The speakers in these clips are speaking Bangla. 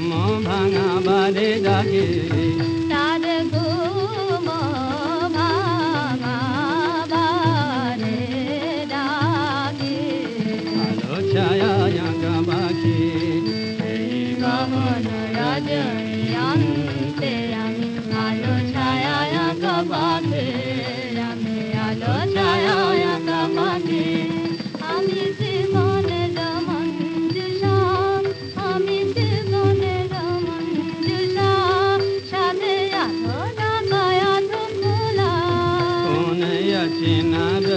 ঘুম ভাঙাবারে জাগে। তার ঘুম ভাঙাবারে জাগে। আলো ছায়া বাকি। এই গাবন রাজা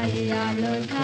I am